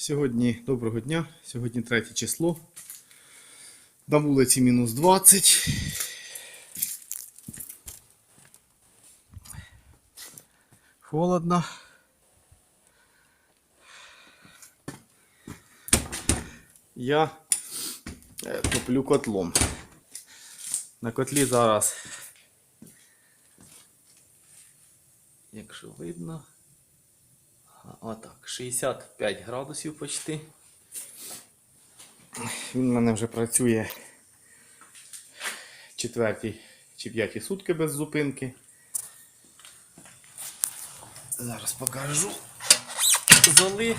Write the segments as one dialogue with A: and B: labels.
A: Сьогодні доброго дня. Сьогодні 3 число. На вулиці мінус 20. Холодно. Я е, топлю котлом. На котлі зараз, якщо видно, Отак, 65 градусів почти. Він в мене вже працює четверті чи п'яті сутки без зупинки. Зараз покажу. Золи.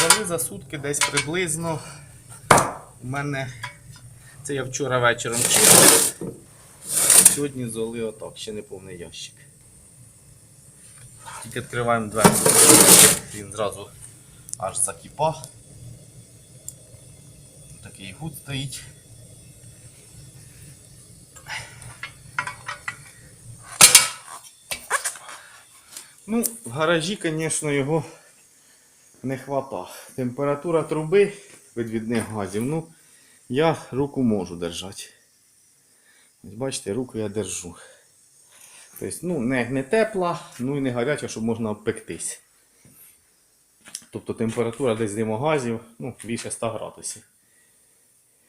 A: Золи за сутки десь приблизно. У мене це я вчора вечором чистив. Сьогодні золи отак, ще не повний ящик. Тільки відкриваємо двері. Він зразу аж закипа. Такий гуд стоїть. Ну, в гаражі, звісно, його не хвата. Температура труби відвідних газів. Ну, я руку можу держати. Бачите, руку я держу. Тобто, ну, не, не тепла, ну і не гаряча, щоб можна обпектись. Тобто температура десь димогазів ну, більше 100 градусів.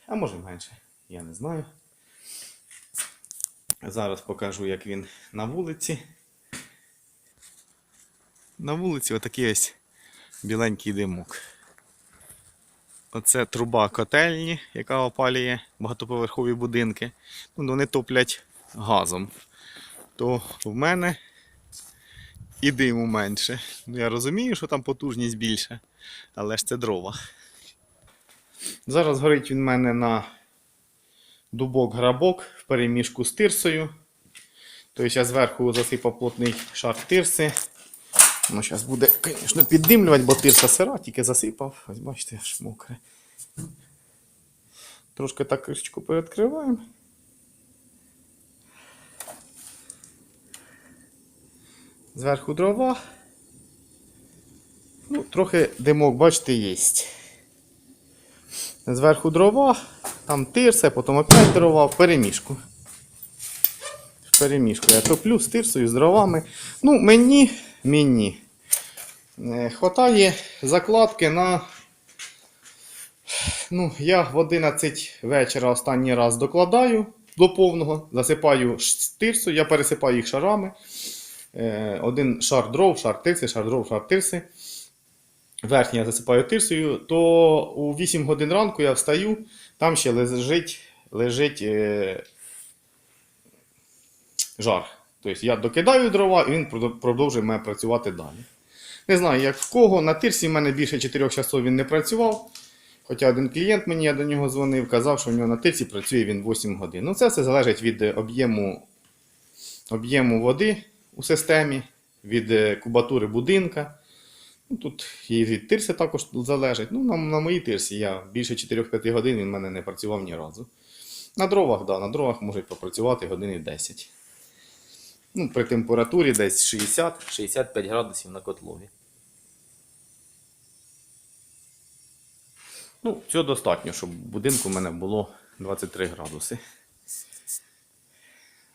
A: А може менше, я не знаю. Зараз покажу, як він на вулиці. На вулиці отакий ось біленький димок. Оце труба котельні, яка опалює багатоповерхові будинки. Ну, вони топлять газом то в мене і диму менше. Ну, я розумію, що там потужність більша, але ж це дрова. Зараз горить він в мене на дубок-грабок в переміжку з тирсою. Тобто я зверху засипав плотний шар тирси. Ну, зараз буде, звісно, піддимлювати, бо тирса сира, тільки засипав. Ось бачите, аж мокре. Трошки так кришечку передкриваємо. Зверху дрова. Ну, трохи димок, бачите, є. Зверху дрова, там тирса, потім опять дрова в перемішку. В перемішку. Я топлю з тирсою, з дровами. Ну, мені, мені е, хватає закладки на. Ну, я в 11 вечора останній раз докладаю до повного, засипаю тирсу, я пересипаю їх шарами. Е, один шар дров, шар тирси, шар дров, шар тирси. Верхній я засипаю тирсою, то у 8 годин ранку я встаю, там ще лежить, лежить е, жар. Тобто я докидаю дрова і він продовжує мене працювати далі. Не знаю, як в кого. На тирсі в мене більше 4 часов він не працював. Хоча один клієнт мені я до нього дзвонив, казав, що в нього на тирсі працює він 8 годин. Ну це все залежить від об'єму об'єму води у системі, від е, кубатури будинка. Ну, тут і від тирси також залежить. Ну, на, на моїй тирсі я більше 4-5 годин він в мене не працював ні разу. На дровах, да, на дровах можуть попрацювати години 10. Ну, при температурі десь 60-65 градусів на котлові. Ну, цього достатньо, щоб в будинку в мене було 23 градуси.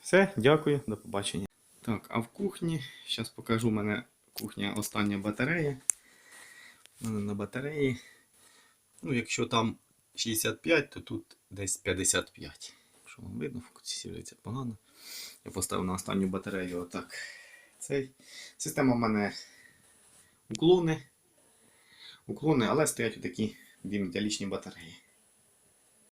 A: Все, дякую, до побачення. Так, а в кухні, зараз покажу у мене кухня остання батарея. У мене на батареї. Ну, якщо там 65, то тут десь 55. Якщо вам видно, фокусується погано. Я поставив на останню батарею отак. Цей. Система в мене уклони. Уклони, але стоять такі дві металічні батареї.